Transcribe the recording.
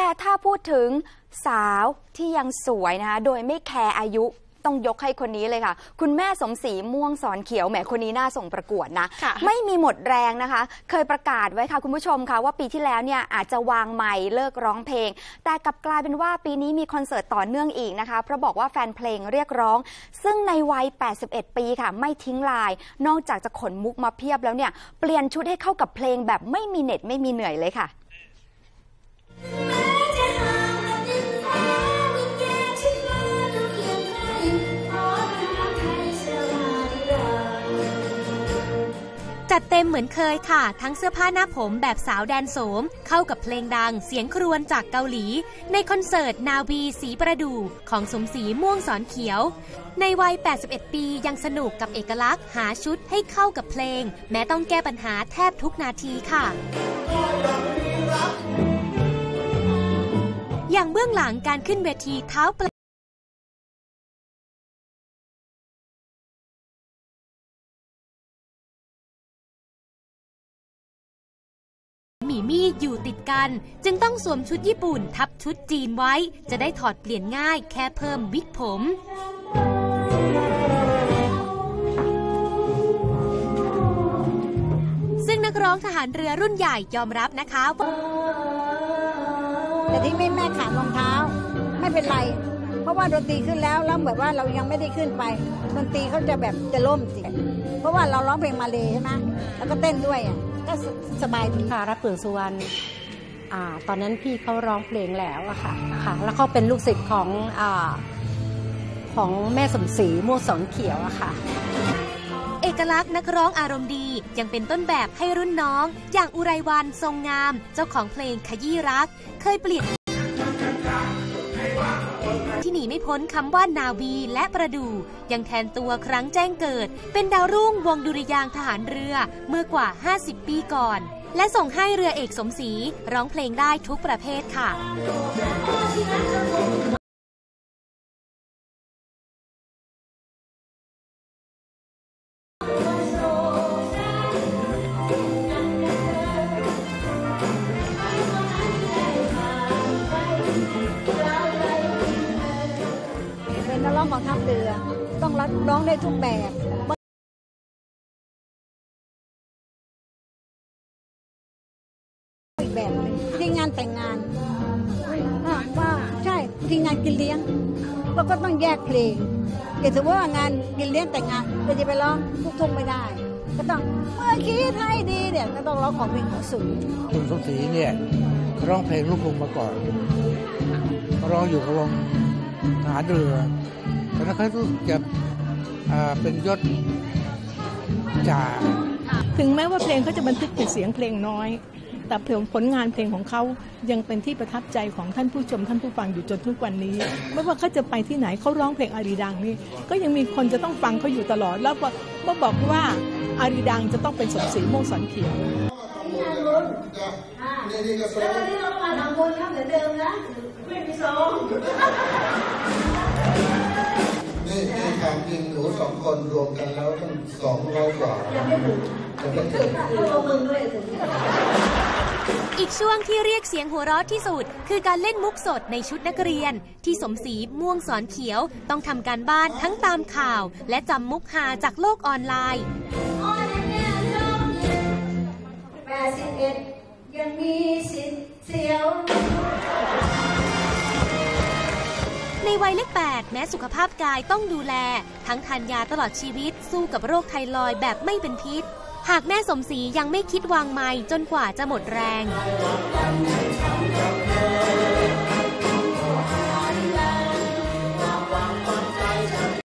แต่ถ้าพูดถึงสาวที่ยังสวยนะคะโดยไม่แคร์อายุต้องยกให้คนนี้เลยค่ะ คุณแม่สมศรีม่วงสอนเขียวแหมคนนี้น่าส่งประกวดนะค่ะไม่มีหมดแรงนะคะ เคยประกาศไว้ค่ะคุณผู้ชมค่ะว่าปีที่แล้วเนี่ยอาจจะวางใหม่เลิกร้องเพลง แต่กลับกลายเป็นว่าปีนี้มีคอนเสิร์ตต่อเนื่องอีกนะคะ เพราะบอกว่าแฟนเพลงเรียกร้อง ซึ่งในวัย 81 ปีค่ะ ไม่ทิ้งลาย นอกจากจะขนมุกมาเพียบแล้วเนี่ยเปลี่ยนชุดให้เข้ากับเพลงแบบไม่มีเน็ตไม่มีเหนื่อยเลยค่ะ จัดเต็มเหมือนเคยค่ะ ทั้งเสื้อผ้าหน้าผมแบบสาวแดนโสม เข้ากับเพลงดังเสียงครวญจากเกาหลี ในคอนเสิร์ตนาวีสีประดู่ของสมศรีม่วงสอนเขียว ในวัย 81 ปียังสนุกกับเอกลักษณ์ หาชุดให้เข้ากับเพลง แม้ต้องแก้ปัญหาแทบทุกนาทีค่ะอย่างเบื้องหลังการขึ้นเวทีเท้าเปล่า มีดอยู่ติดกัน จึงต้องสวมชุดญี่ปุ่นทับชุดจีนไว้ จะได้ถอดเปลี่ยนง่ายแค่เพิ่มวิกผมซึ่งนักร้องทหารเรือรุ่นใหญ่ยอมรับนะคะว่าแต่ที่ไม่แม่ขาดรองเท้า ไม่เป็นไร เพราะว่าดนตรีขึ้นแล้วแล้วแบบว่าเรายังไม่ได้ขึ้นไปดนตรีเขาจะแบบจะล่มสิเพราะว่าเราร้องเพลงมาเลยใช่ไหมแล้วก็เต้นด้วยอะ ก็สสบายดีค่ะรับเปลืองสุวรรณอ่าตอนนั้นพี่เขาร้องเพลงแล้วอะค่ะค่ะ แล้วเขาเป็นลูกศิษย์ของอ่าของแม่สมศรีม่วงสอนเขียวอะค่ะ เอกลักษณ์นักร้องอารมณ์ดียังเป็นต้นแบบให้รุ่นน้อง อย่างอุไรวันทรงงาม เจ้าของเพลงขยี้รัก เคยเปลี่ยน ที่หนีไม่พ้นคำว่านาวีและประดู ยังแทนตัวครั้งแจ้งเกิด เป็นดาวรุ่งวงดุริยางทหารเรือเมื่อกว่า 50 ปีก่อน และส่งให้เรือเอกสมศรีร้องเพลงได้ทุกประเภทค่ะ องทัพเรือ ต้องรับร้องได้ทุกแบบอีกแบบหนึ่งที่งานแต่งงานว่าใช่ที่งานกินเลี้ยงเราก็ต้องแยกเพลงเกิดสมมติว่างานกินเลี้ยงแต่งงานเราจะไปร้องทุกทุ่งไม่ได้ ก็ต้องเมื่อคิดให้ดีเนี่ยก็ต้องร้องของเพลงของสูงคุณสมศรีเนี่ยร้องเพลงลูกกรุงมาก่อนร้องอยู่กับวงทหารเรือ ตอนนั้นเขารู้สึกจะอ่าเป็นยศจ่าถึงแม้ว่าเพลงเขาจะบันทึกเป็นเสียงเพลงน้อย แต่ผลงานเพลงของเขายังเป็นที่ประทับใจของท่านผู้ชมท่านผู้ฟังอยู่จนทุกวันนี้ ไม่ว่าเขาจะไปที่ไหนเขาร้องเพลงอารีดังนี่ก็ยังมีคนจะต้องฟังเขาอยู่ตลอด แล้วก็ก็บอกว่าอารีดังจะต้องเป็นสมศรีม่วงสอนเขียวนี่นี่ถาม จริงหนูสองคนรวมกันแล้วตั้งสองร้อยกว่ายังไม่ถึงยังไม่ถึงอีกช่วงที่เรียกเสียงหัวเราะที่สุด คือการเล่นมุกสดในชุดนักเรียน ที่สมศรีม่วงสอนเขียว ต้องทำการบ้านทั้งตามข่าว และจำมุกฮาจากโลกออนไลน์แปดสิบเอ็ดยังมีสิทธิ์เสียว วัยเลขแปดแม้สุขภาพกายต้องดูแล ทั้งทานยาตลอดชีวิตสู้กับโรคไทรอยแบบไม่เป็นพิษ หากแม่สมศรียังไม่คิดวางไม้จนกว่าจะหมดแรง